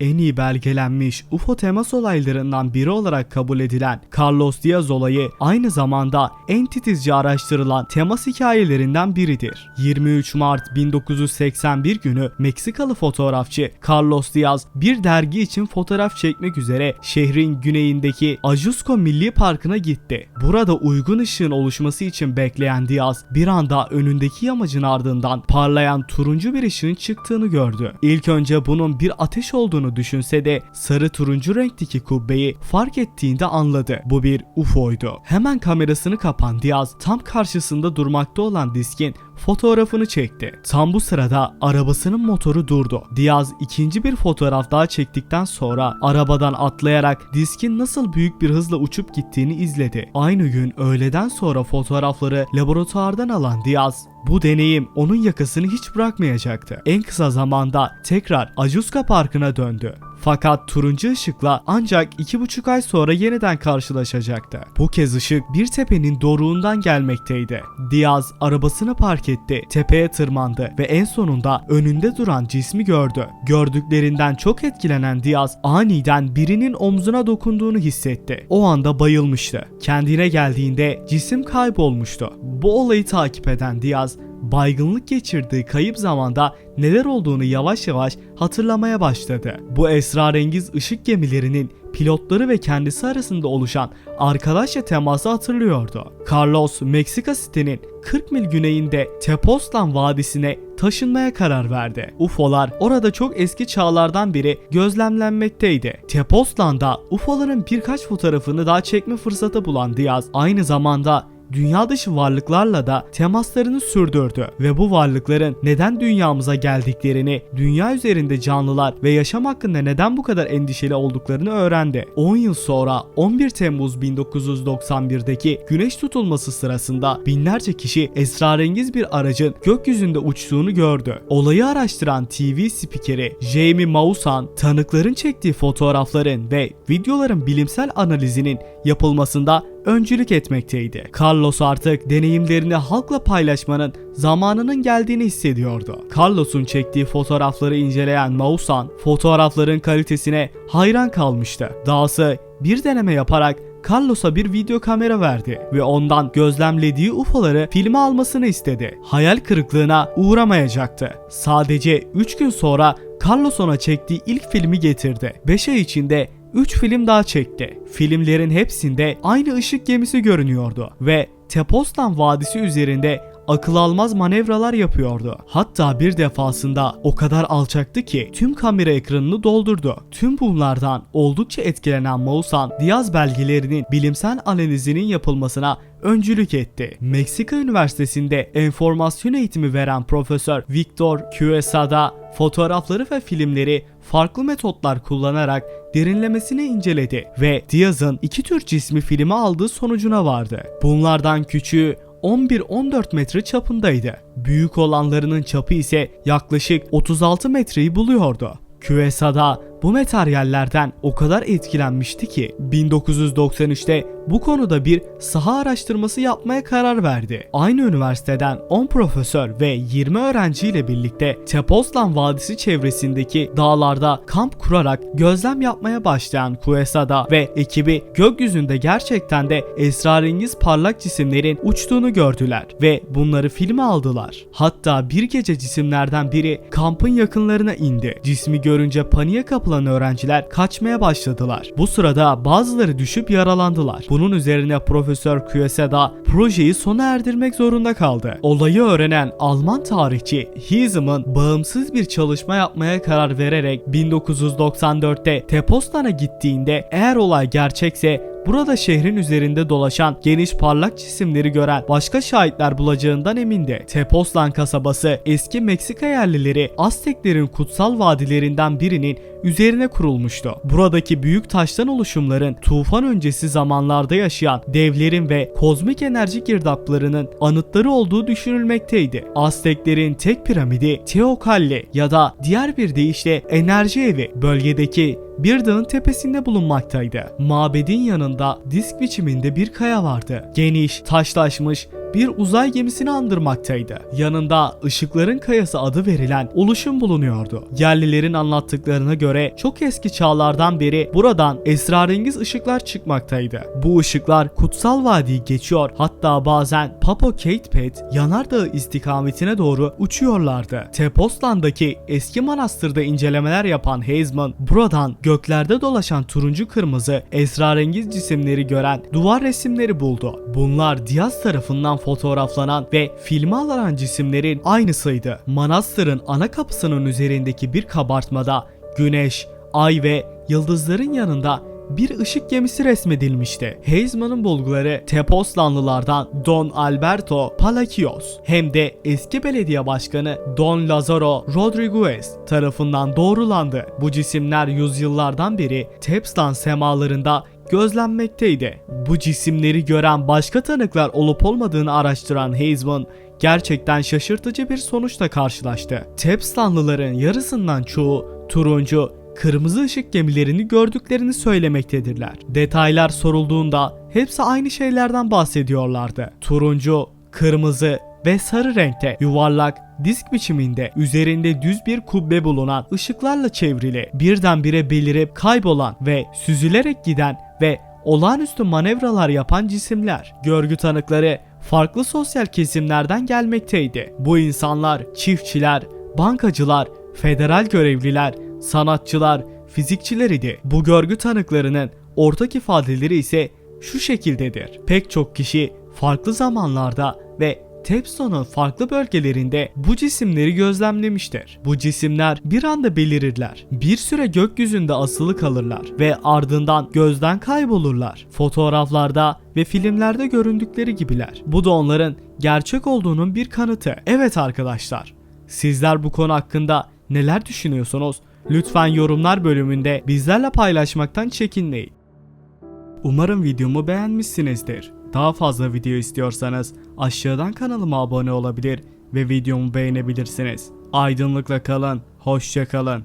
en iyi belgelenmiş UFO temas olaylarından biri olarak kabul edilen Carlos Diaz olayı aynı zamanda en titizce araştırılan temas hikayelerinden biridir. 23 Mart 1981 günü Meksikalı fotoğrafçı Carlos Diaz bir dergi için fotoğraf çekmek üzere şehrin güneyindeki Ajusco Milli Parkı'na gitti. Burada uygun ışığın oluşması için bekleyen Diaz bir anda önündeki yamacın ardından parlayan turuncu bir ışığın çıktığını gördü. İlk önce bunun bir ateş olduğunu düşünse de sarı turuncu renkteki kubbeyi fark ettiğinde anladı. Bu bir UFO'ydu. Hemen kamerasını kapan Diaz tam karşısında durmakta olan diskin fotoğrafını çekti. Tam bu sırada arabasının motoru durdu. Diaz ikinci bir fotoğraf daha çektikten sonra arabadan atlayarak diskin nasıl büyük bir hızla uçup gittiğini izledi. Aynı gün öğleden sonra fotoğrafları laboratuvardan alan Diaz bu deneyim onun yakasını hiç bırakmayacaktı. En kısa zamanda tekrar Ajuska Parkı'na döndü. Fakat turuncu ışıkla ancak iki buçuk ay sonra yeniden karşılaşacaktı. Bu kez ışık bir tepenin doruğundan gelmekteydi. Diaz arabasını park etti, tepeye tırmandı ve en sonunda önünde duran cismi gördü. Gördüklerinden çok etkilenen Diaz aniden birinin omzuna dokunduğunu hissetti. O anda bayılmıştı. Kendine geldiğinde cisim kaybolmuştu. Bu olayı takip eden Diaz baygınlık geçirdiği kayıp zamanda neler olduğunu yavaş yavaş hatırlamaya başladı. Bu esrarengiz ışık gemilerinin pilotları ve kendisi arasında oluşan arkadaşça teması hatırlıyordu. Carlos, Meksika City'nin 40 mil güneyinde Tepoztlan Vadisi'ne taşınmaya karar verdi. UFO'lar orada çok eski çağlardan biri gözlemlenmekteydi. Tepoztlan'da UFO'ların birkaç fotoğrafını daha çekme fırsatı bulan Diaz aynı zamanda dünya dışı varlıklarla da temaslarını sürdürdü ve bu varlıkların neden dünyamıza geldiklerini, dünya üzerinde canlılar ve yaşam hakkında neden bu kadar endişeli olduklarını öğrendi. 10 yıl sonra 11 Temmuz 1991'deki güneş tutulması sırasında binlerce kişi esrarengiz bir aracın gökyüzünde uçtuğunu gördü. Olayı araştıran TV spikeri Jamie Maussan tanıkların çektiği fotoğrafların ve videoların bilimsel analizinin yapılmasında öncülük etmekteydi. Carlos artık deneyimlerini halkla paylaşmanın zamanının geldiğini hissediyordu. Carlos'un çektiği fotoğrafları inceleyen Maussan fotoğrafların kalitesine hayran kalmıştı. Dahası bir deneme yaparak Carlos'a bir video kamera verdi ve ondan gözlemlediği UFO'ları filme almasını istedi. Hayal kırıklığına uğramayacaktı. Sadece 3 gün sonra Carlos ona çektiği ilk filmi getirdi. 5 ay içinde 3 film daha çekti. Filmlerin hepsinde aynı ışık gemisi görünüyordu ve Tepoztlan Vadisi üzerinde akıl almaz manevralar yapıyordu. Hatta bir defasında o kadar alçaktı ki tüm kamera ekranını doldurdu. Tüm bunlardan oldukça etkilenen Maussan, Diaz belgelerinin bilimsel analizinin yapılmasına öncülük etti. Meksika Üniversitesi'nde enformasyon eğitimi veren Profesör Victor Quesada fotoğrafları ve filmleri farklı metotlar kullanarak derinlemesine inceledi ve Diaz'ın iki tür cismi filmi aldığı sonucuna vardı. Bunlardan küçüğü 11-14 metre çapındaydı. Büyük olanlarının çapı ise yaklaşık 36 metreyi buluyordu. QSA'da bu materyallerden o kadar etkilenmişti ki 1993'te bu konuda bir saha araştırması yapmaya karar verdi. Aynı üniversiteden 10 profesör ve 20 öğrenciyle birlikte Tepoztlan Vadisi çevresindeki dağlarda kamp kurarak gözlem yapmaya başlayan QSA'da ve ekibi gökyüzünde gerçekten de esrarengiz parlak cisimlerin uçtuğunu gördüler ve bunları filme aldılar. Hatta bir gece cisimlerden biri kampın yakınlarına indi. Cismi görünce paniğe kapılan öğrenciler kaçmaya başladılar. Bu sırada bazıları düşüp yaralandılar. Bunun üzerine Profesör Quesada projeyi sona erdirmek zorunda kaldı. Olayı öğrenen Alman tarihçi Hizm'ın bağımsız bir çalışma yapmaya karar vererek 1994'te Tepoztlan'a gittiğinde eğer olay gerçekse Burada şehrin üzerinde dolaşan geniş parlak cisimleri gören başka şahitler bulacağından emindi. Tepoztlan kasabası eski Meksika yerlileri Azteklerin kutsal vadilerinden birinin üzerine kurulmuştu. Buradaki büyük taştan oluşumların tufan öncesi zamanlarda yaşayan devlerin ve kozmik enerji girdaplarının anıtları olduğu düşünülmekteydi. Azteklerin tek piramidi Teokalli ya da diğer bir deyişle enerji evi bölgedeki bir dağın tepesinde bulunmaktaydı. Mabedin yanında disk biçiminde bir kaya vardı. Geniş, taşlaşmış bir uzay gemisini andırmaktaydı. Yanında ışıkların kayası adı verilen oluşum bulunuyordu. Yerlilerin anlattıklarına göre çok eski çağlardan beri buradan esrarengiz ışıklar çıkmaktaydı. Bu ışıklar kutsal vadiyi geçiyor hatta bazen Papo Katepet yanardağı istikametine doğru uçuyorlardı. Tepostlan'daki eski manastırda incelemeler yapan Heisman buradan göklerde dolaşan turuncu kırmızı esrarengiz cisimleri gören duvar resimleri buldu. Bunlar Diaz tarafından fotoğraflanan ve filme alınan cisimlerin aynısıydı. Manastırın ana kapısının üzerindeki bir kabartmada güneş, ay ve yıldızların yanında bir ışık gemisi resmedilmişti. Heisman'ın bulguları Tepozlanlılardan Don Alberto Palacios hem de eski belediye başkanı Don Lazaro Rodriguez tarafından doğrulandı. Bu cisimler yüzyıllardan beri Tepslan semalarında gözlenmekteydi. Bu cisimleri gören başka tanıklar olup olmadığını araştıran Heisman gerçekten şaşırtıcı bir sonuçla karşılaştı. Tepslanlıların yarısından çoğu turuncu, kırmızı ışık gemilerini gördüklerini söylemektedirler. Detaylar sorulduğunda hepsi aynı şeylerden bahsediyorlardı. Turuncu, kırmızı ve sarı renkte yuvarlak disk biçiminde üzerinde düz bir kubbe bulunan ışıklarla çevrili birdenbire belirip kaybolan ve süzülerek giden ve olağanüstü manevralar yapan cisimler. Görgü tanıkları farklı sosyal kesimlerden gelmekteydi. Bu insanlar çiftçiler, bankacılar, federal görevliler, sanatçılar, fizikçiler idi. Bu görgü tanıklarının ortak ifadeleri ise şu şekildedir. Pek çok kişi farklı zamanlarda ve Tepson'un farklı bölgelerinde bu cisimleri gözlemlemiştir. Bu cisimler bir anda belirirler. Bir süre gökyüzünde asılı kalırlar ve ardından gözden kaybolurlar. Fotoğraflarda ve filmlerde göründükleri gibiler. Bu da onların gerçek olduğunun bir kanıtı. Evet arkadaşlar, sizler bu konu hakkında neler düşünüyorsunuz? Lütfen yorumlar bölümünde bizlerle paylaşmaktan çekinmeyin. Umarım videomu beğenmişsinizdir. Daha fazla video istiyorsanız aşağıdan kanalıma abone olabilir ve videomu beğenebilirsiniz. Aydınlıkla kalın, hoşça kalın.